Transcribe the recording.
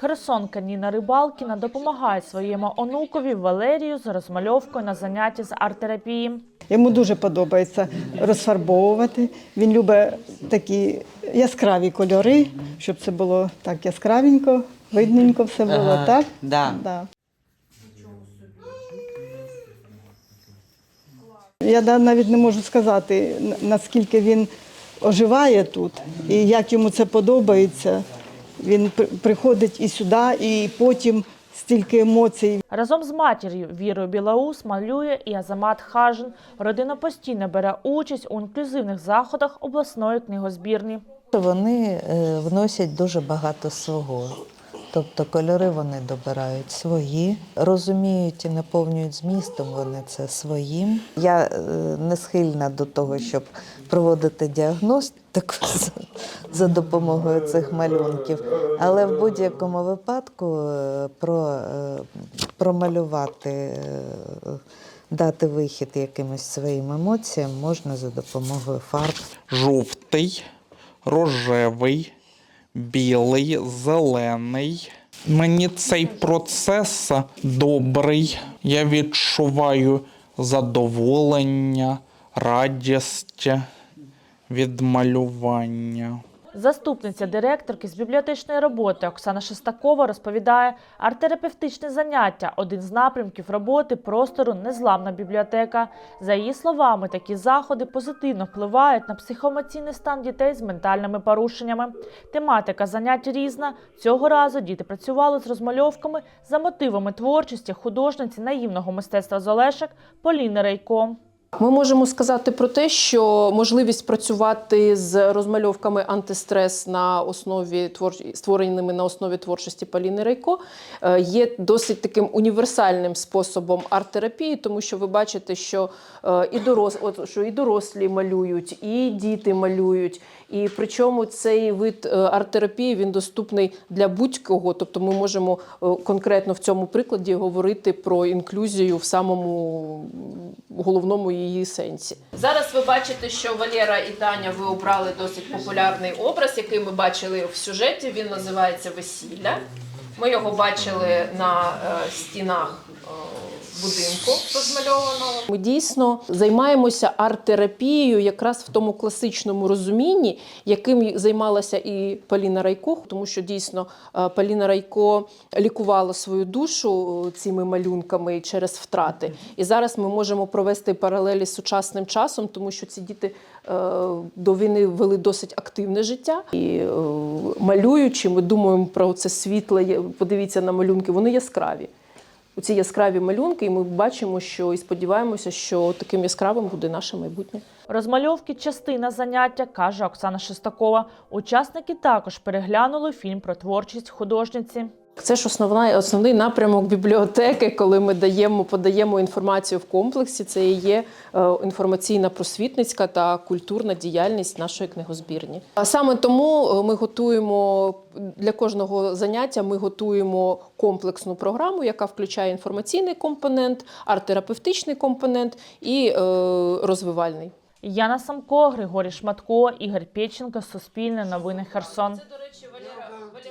Херсонка Ніна Рибалкіна допомагає своєму онукові Валерію з розмальовкою на занятті з арт-терапії. Йому дуже подобається розфарбовувати. Він любить такі яскраві кольори, щоб це було так яскравенько, видненько все було, Ага, так? да. Да. Я навіть не можу сказати, наскільки він оживає тут і як йому це подобається. Він приходить і сюди, і потім стільки емоцій. Разом з матір'ю Вірою Білаус малює і Азамат Хажин. Родина постійно бере участь у інклюзивних заходах обласної книгозбірні. Вони е, вносять дуже багато свого. Тобто кольори вони добирають свої, розуміють і наповнюють змістом вони це своїм. Я е, не схильна до того, щоб проводити діагностику за, допомогою цих малюнків, але в будь-якому випадку е, про, е, промалювати, дати вихід якимось своїм емоціям можна за допомогою фарб. жовтий, рожевий, білий, зелений. Мені цей процес добрий. Я відчуваю задоволення, радість від малювання. Заступниця директорки з бібліотечної роботи Оксана Шестакова розповідає, арт-терапевтичне заняття один з напрямків роботи простору незламна бібліотека. За її словами, такі заходи позитивно впливають на психоемоційний стан дітей з ментальними порушеннями. Тематика занять різна. Цього разу діти працювали з розмальовками за мотивами творчості художниці наївного мистецтва з Олешек Поліни Рейко. Ми можемо сказати про те, що можливість працювати з розмальовками антистрес на основі твор- створеними на основі творчості Поліни Рейко е, є досить таким універсальним способом арт-терапії, тому що ви бачите, що е, і дорос, от, що і дорослі малюють, і діти малюють. І причому цей вид е, арт-терапії він доступний для будь-кого. Тобто ми можемо конкретно в цьому прикладі говорити про інклюзію в самому головному її сенсі. Зараз ви бачите, що Валера і Таня ви обрали досить популярний образ, який ми бачили в сюжеті. Він називається Весілля. Ми його бачили на е, стінах е, розмальованого. Ми дійсно займаємося арт-терапією якраз в тому класичному розумінні, яким займалася і Поліна Райко, тому що дійсно е, Поліна Райко лікувала свою душу е, цими малюнками через втрати. І зараз ми можемо провести паралелі з сучасним часом, тому що ці діти е, до війни вели досить активне життя. І малюючи, ми думаємо про це світле. Подивіться на малюнки, вони яскраві. Ці яскраві малюнки, і ми бачимо, що і сподіваємося, що таким яскравим буде наше майбутнє. Розмальовки частина заняття, каже Оксана Шестакова. Учасники також переглянули фільм про творчість художниці. Це ж основна, основний напрямок бібліотеки, коли ми даємо, подаємо інформацію в комплексі. Це і є е, інформаційна просвітницька та культурна діяльність нашої книгозбірні. А саме тому е, ми готуємо для кожного заняття. Ми готуємо комплексну програму, яка включає інформаційний компонент, арт-терапевтичний компонент і е, розвивальний. Яна Самко, Григорій Шматко, Ігор Пєченко, Суспільне новини Херсон. Це До речі,